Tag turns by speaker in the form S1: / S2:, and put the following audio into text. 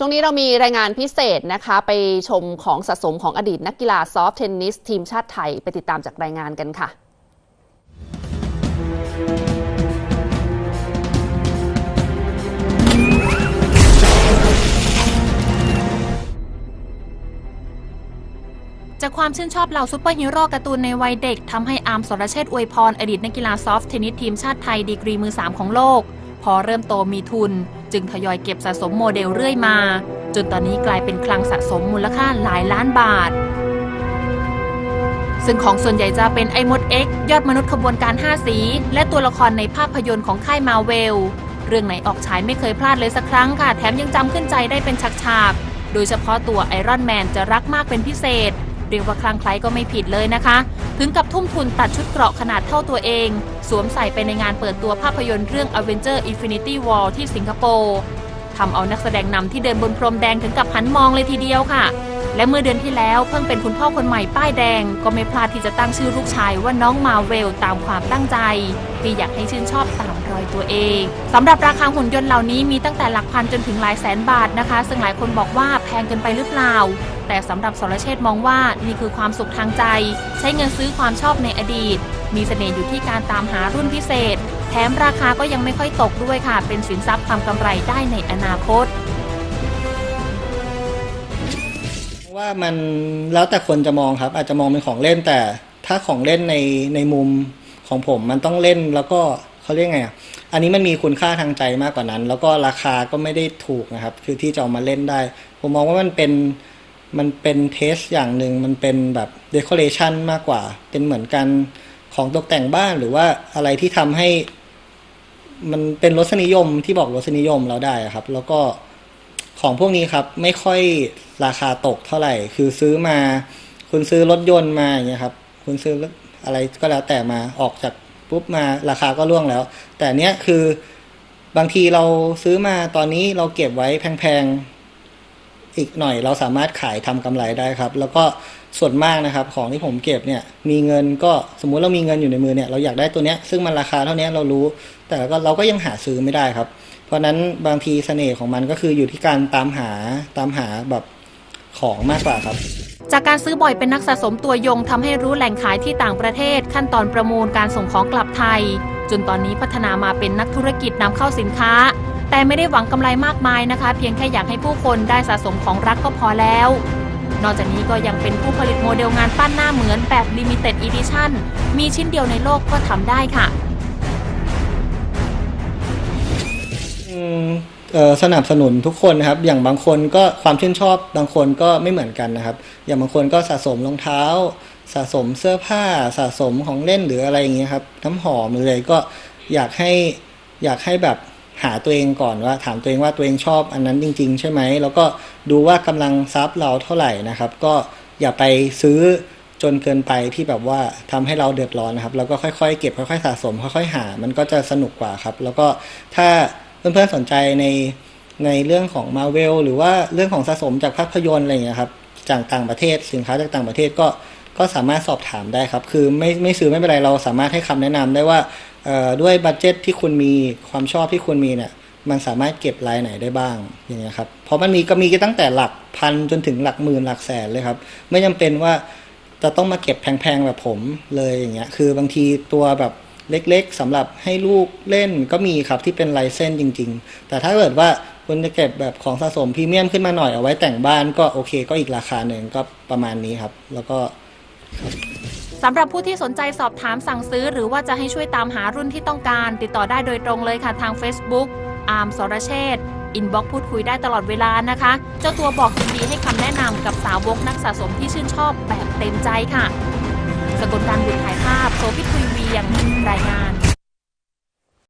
S1: ช่วงนี้เรามีรายงานพิเศษนะคะ ไปชมของสะสมของอดีตนักกีฬาซอฟต์เทนนิสทีมชาติไทย ไปติดตามจากรายงานกันค่ะ
S2: จากความชื่นชอบเหล่าซูเปอร์ฮีโร่การ์ตูนในวัยเด็กทำให้อาร์มสรเชษอวยพรอดีตนักกีฬาซอฟต์เทนนิสทีมชาติไทยดีกรีมือ 3 ของโลก พอเริ่มโตมีทุน จึงทยอยเก็บสะสมโมเดลเรื่อยมา จนตอนนี้กลายเป็นคลังสะสมมูลค่าหลายล้านบาท ซึ่งของส่วนใหญ่จะเป็นไอมดเอ็กยอดมนุษย์ขบวนการ 5 สี และตัวละครในภาพยนตร์ของค่ายมาเวล เรื่องไหนออกฉายไม่เคยพลาดเลยสักครั้งค่ะ แถมยังจำขึ้นใจได้เป็นฉากๆ โดยเฉพาะตัวไอรอนแมนจะรักมากเป็นพิเศษ เรียกว่าคลั่งไคล้ก็ไม่ผิดเลยนะคะ ถึงกับทุ่มทุนตัดชุดเกราะขนาดเท่าตัวเอง สวมใส่ไปในงานเปิดตัวภาพยนตร์เรื่อง Avenger Infinity War ที่สิงคโปร์ทำเอานักแสดงนำที่เดินบนพรมแดงถึงกับหันมองเลยทีเดียวค่ะ และเมื่อเดือนที่แล้วเพิ่งเป็นคุณพ่อคนใหม่ป้ายแดง ก็ไม่พลาดที่จะตั้งชื่อลูกชายว่าน้องมาเวลตามความตั้งใจ ที่อยากให้ชื่นชอบตามรอยตัวเองสำหรับราคาหุ่นยนต์เหล่านี้มีตั้งแต่หลักพันจนถึงหลายแสนบาทนะคะ ซึ่งหลายคนบอกว่าแพงเกินไปหรือเปล่า แต่สำหรับสรเชษฐ์มองว่านี่คือความสุขทางใจ ใช้เงินซื้อความชอบในอดีต มีเสน่ห์อยู่ที่การตามหารุ่นพิเศษ แถมราคาก็ยังไม่ค่อยตกด้วยค่ะ เป็นสินทรัพย์ทำกำไรได้ในอนาคต
S3: ว่ามันแล้วแต่คนจะมองครับ อาจจะมองเป็นของเล่นแต่ถ้าของเล่นในในมุมของผมมันต้องเล่นแล้วก็เขาเรียกไงอะอันนี้มันมีคุณค่าทางใจมากกว่านั้น แล้วก็ราคาก็ไม่ได้ถูกนะครับ คือที่จะเอามาเล่นได้ ผมมองว่ามันเป็น มันเป็นเทสอย่างหนึ่งมันเป็นแบบเดคอเรชันมากกว่า เป็นเหมือนกันของตกแต่งบ้านหรือว่าอะไรที่ทำให้ มันเป็นรสนิยมที่บอกรสนิยมเราได้ครับ แล้วก็ของพวกนี้ครับ ไม่ค่อยราคาตกเท่าไหร่ คือซื้อมา คุณซื้อรถยนต์มาอย่างเงี้ยครับ คุณซื้ออะไรก็แล้วแต่มาออกจากปุ๊บมาราคาก็ร่วงแล้ว แต่เนี้ยคือบางทีเราซื้อมาตอนนี้เราเก็บไว้แพงๆ อีกหน่อยเราสามารถขายทำกำไรได้ครับ แล้วก็ส่วนมากนะครับของที่ผมเก็บเนี่ยมีเงินก็สมมุติเรามีเงินอยู่ในมือเนี่ยเราอยากได้ตัวเนี้ยซึ่งมันราคาเท่านี้เรารู้ แต่ก็เราก็ยังหาซื้อไม่ได้ครับ เพราะฉะนั้นบางทีเสน่ห์ของมันก็คืออยู่ที่การตามหาตามหาแบบของมากกว่าครับ
S2: จากการซื้อบ่อยเป็นนักสะสมตัวยงทำให้รู้แหล่งขายที่ต่างประเทศ ขั้นตอนประมูลการส่งของกลับไทย จนตอนนี้พัฒนามาเป็นนักธุรกิจนำเข้าสินค้า แต่ไม่ได้หวังกำไรมากมายนะคะ เพียงแค่อยากให้ผู้คนได้สะสมของรักก็พอแล้ว นอกจากนี้ก็ยังเป็นผู้ผลิตโมเดลงานปั้นหน้าเหมือนแบบ Limited Edition มีชิ้นเดียวในโลกก็ทำได้ค่ะ
S3: สนับสนุนทุกคนนะครับ อย่างบางคนก็ความชื่นชอบบางคนก็ไม่เหมือนกันนะครับ อย่างบางคนก็สะสมรองเท้า สะสมเสื้อผ้า สะสมของเล่นหรืออะไรอย่างเงี้ยครับน้ำหอมหรืออะไรก็อยากให้อยากให้แบบ หาตัวเองก่อนว่า ถามตัวเองว่าตัวเองชอบอันนั้นจริง ๆ ใช่ไหมแล้วก็ดูว่ากำลังทรัพย์เราเท่าไหร่นะครับ ก็อย่าไปซื้อจนเกินไปที่แบบว่าทำให้เราเดือดร้อนนะครับ แล้วก็ค่อยๆ เก็บค่อยๆสะสม ค่อยๆหา มันก็จะสนุกกว่าครับ แล้วก็ถ้าเพื่อนๆสนใจในในเรื่องของมาเวลหรือว่าเรื่องของสะสมจากภาพยนตร์อะไรอย่างเงี้ยครับจากต่างประเทศสินค้าจากต่างประเทศก็ ก็สามารถสอบถามได้ครับ คือไม่ไม่ซื้อไม่เป็นไรเราสามารถให้คำแนะนำได้ว่าด้วยบัตเจ็ตที่คุณมีความชอบที่คุณมีเนี่ยมันสามารถเก็บรายไหนได้บ้างอย่างเงี้ยครับเพราะมันมีก็มีตั้งแต่หลักพันจนถึงหลักหมื่นหลักแสนเลยครับ ไม่จำเป็นว่าจะต้องมาเก็บแพงๆแบบผมเลยอย่างเงี้ยคือบางทีตัวแบบเล็กๆสำหรับให้ลูกเล่นก็มีครับที่เป็นลายเส้นจริง ๆ แต่ถ้าเกิดว่าคุณจะเก็บแบบของสะสมพรีเมียมขึ้นมาหน่อยเอาไว้แต่งบ้านก็โอเค ก็อีกราคาหนึ่งก็ประมาณนี้ครับ แล้วก็
S2: สำหรับผู้ที่สนใจสอบถามสั่งซื้อ หรือว่าจะให้ช่วยตามหารุ่นที่ต้องการ ติดต่อได้โดยตรงเลยค่ะทาง Facebook อาร์มสรเชษอินบ็อกพูดคุยได้ตลอดเวลานะคะ เจ้าตัวบอกยินดีให้คำแนะนำกับสาวกนักสะสมที่ชื่นชอบแบบเต็มใจค่ะ สกลการบุตรถ่ายภาพ โซฟิทคุยเวียงรายงาน